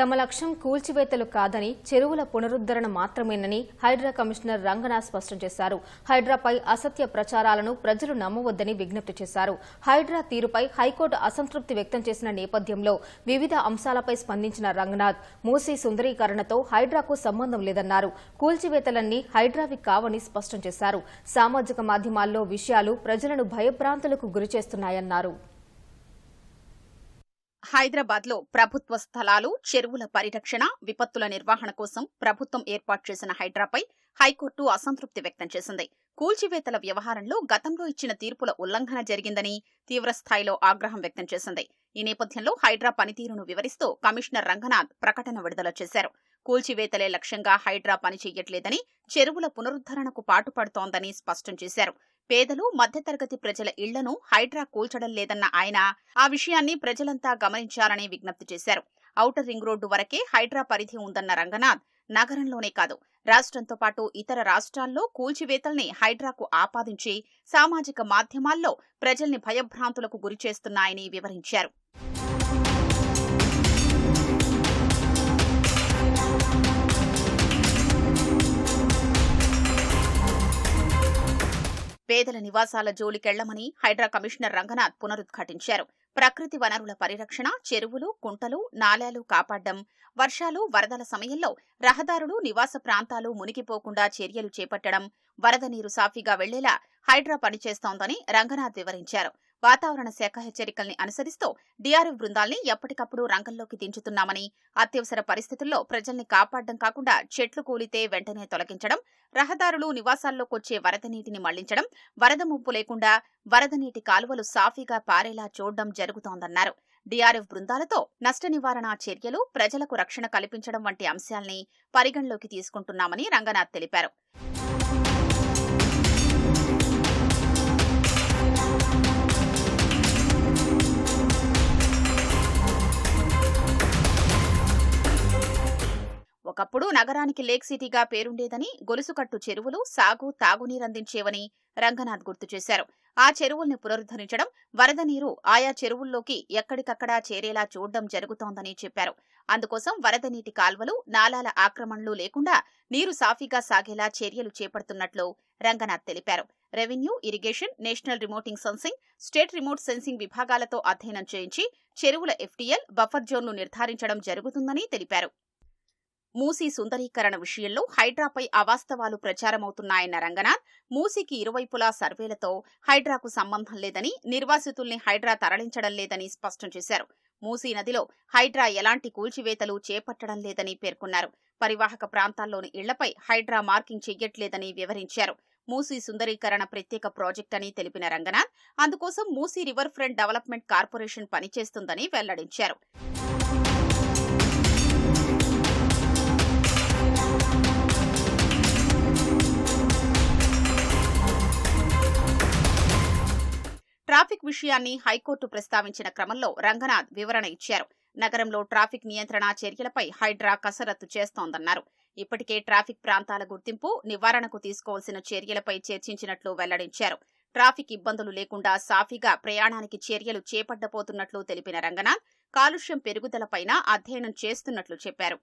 తమ లక్ష్యం కూల్చివేతలు కాదని చెరువుల పునరుద్ధరణ మాత్రమేనని హైడ్రా కమిషనర్ రంగనాథ్ స్పష్టం చేశారు. హైడ్రాపై అసత్య ప్రచారాలను ప్రజలు నమ్మవద్దని విజ్ఞప్తి చేశారు. హైడ్రా తీరుపై హైకోర్టు అసంతృప్తి వ్యక్తం చేసిన నేపథ్యంలో వివిధ అంశాలపై స్పందించిన రంగనాథ్ మూసీ సుందరీకరణతో హైడ్రాకు సంబంధం లేదన్నారు. కూల్చివేతలన్నీ హైడ్రావి కావని స్పష్టం చేశారు. సామాజిక మాధ్యమాల్లో విషయాలు ప్రజలను భయభ్రాంతులకు గురిచేస్తున్నాయన్నారు. హైదరాబాద్లో ప్రభుత్వ స్థలాలు చెరువుల పరిరక్షణ విపత్తుల నిర్వహణ కోసం ప్రభుత్వం ఏర్పాటు చేసిన హైడ్రాపై హైకోర్టు అసంతృప్తి వ్యక్తం చేసింది. కూల్చివేతల వ్యవహారంలో గతంలో ఇచ్చిన తీర్పుల ఉల్లంఘన జరిగిందని తీవ్రస్థాయిలో ఆగ్రహం వ్యక్తం చేసింది. ఈ నేపథ్యంలో హైడ్రా పనితీరును వివరిస్తూ కమిషనర్ రంగనాథ్ ప్రకటన విడుదల చేశారు. కూల్చివేతలే లక్ష్యంగా హైడ్రా పని చెయ్యట్లేదని చెరువుల పునరుద్ధరణకు పాటుపడుతోందని స్పష్టం చేశారు. పేదలు మధ్యతరగతి ప్రజల ఇళ్ళను హైడ్రా కూల్చడం లేదన్న ఆయన ఆ విషయాన్ని ప్రజలంతా గమనించాలని విజ్ఞప్తి చేశారు. ఔటర్ రింగ్ రోడ్డు వరకే హైడ్రా పరిధి ఉందన్న రంగనాథ్ నగరంలోనే కాదు. రాష్ట్రంతో పాటు ఇతర రాష్ట్రాల్లో కూల్చివేతల్ని హైడ్రాకు ఆపాదించి సామాజిక మాధ్యమాల్లో ప్రజల్ని భయభ్రాంతులకు గురిచేస్తున్నాయని వివరించారు. పేదల నివాసాల జోలికెళ్ళమని హైడ్రా కమిషనర్ రంగనాథ్ పునరుద్ఘాటించారు. ప్రకృతి వనరుల పరిరక్షణ చెరువులు కుంటలు నాలాలు కాపాడడం వర్షాలు వరదల సమయంలో రహదారులు నివాస ప్రాంతాలు మునిగిపోకుండా చర్యలు చేపట్టడం వరద నీరు సాఫీగా వెళ్ళేలా హైడ్రా పనిచేస్తోందని రంగనాథ్ వివరించారు. వాతావరణ శాఖ హెచ్చరికల్ని అనుసరిస్తూ డీఆర్ఎఫ్ బృందాల్ని ఎప్పటికప్పుడు రంగంలోకి దించుతున్నామని అత్యవసర పరిస్థితుల్లో ప్రజల్ని కాపాడడం కాకుండా చెట్లు కూలితే వెంటనే తొలగించడం రహదారులు నివాసాల్లోకొచ్చే వరద నీటిని మళ్ళించడం వరద ముప్పు లేకుండా వరద నీటి కాలువలు సాఫీగా పారేలా చూడడం జరుగుతోందన్నారు. డీఆర్ఎఫ్ బృందాలతో నష్ట నివారణ చర్యలు ప్రజలకు రక్షణ కల్పించడం వంటి అంశాల్ని పరిగణలోకి తీసుకుంటున్నామని రంగనాథ్ తెలిపారు. ఒకప్పుడు నగరానికి లేక్ సిటీగా పేరుండేదని గొలుసుకట్టు చెరువులు సాగు తాగునీరందించేవని రంగనాథ్ గుర్తు చేశారు. ఆ చెరువుల్ని పునరుద్ధరించడం వరద నీరు ఆయా చెరువుల్లోకి ఎక్కడికక్కడా చేరేలా చూడడం జరుగుతోందని చెప్పారు. అందుకోసం వరద నీటి కాల్వలు నాలాల ఆక్రమణలు లేకుండా నీరు సాఫీగా సాగేలా చర్యలు చేపడుతున్నట్లు రంగనాథ్ తెలిపారు. Revenue irrigation national remoting sensing state remote sensing విభాగాలతో అధ్యయనం చేయించి చెరువుల ఎఫ్టీఎల్ బఫర్ జోన్లు నిర్ధారించడం జరుగుతుందని తెలిపారు. మూసీ సుందరీకరణ విషయంలో హైడ్రాపై అవాస్తవాలు ప్రచారమవుతున్నాయన్న రంగనాథ్ మూసీకి ఇరువైపులా సర్వేలతో హైడ్రాకు సంబంధం లేదని నిర్వాసితుల్ని హైడ్రా తరలించడం లేదని స్పష్టం చేశారు. మూసీ నదిలో హైడ్రా ఎలాంటి కూల్చివేతలు చేపట్టడం లేదని పేర్కొన్నారు. పరివాహక ప్రాంతాల్లోని ఇళ్ళపై హైడ్రా మార్కింగ్ చెయ్యట్లేదని వివరించారు. మూసీ సుందరీకరణ ప్రత్యేక ప్రాజెక్ట్ అని తెలిపిన రంగనాథ్ అందుకోసం Musi river front development corporation పనిచేస్తుందని వెల్లడించారు. ట్రాఫిక్ విషయాన్ని హైకోర్టు ప్రస్తావించిన క్రమంలో రంగనాథ్ వివరణ ఇచ్చారు. నగరంలో ట్రాఫిక్ నియంత్రణ చర్యలపై హైడ్రా కసరత్తు చేస్తోందన్నారు. ఇప్పటికే ట్రాఫిక్ ప్రాంతాల గుర్తింపు నివారణకు తీసుకోవాల్సిన చర్యలపై చర్చించినట్లు వెల్లడించారు. ట్రాఫిక్ ఇబ్బందులు లేకుండా సాఫీగా ప్రయాణానికి చర్యలు చేపట్టబోతున్నట్లు తెలిపిన రంగనాథ్ కాలుష్యం పెరుగుదలపైన అధ్యయనం చేస్తున్నట్లు చెప్పారు.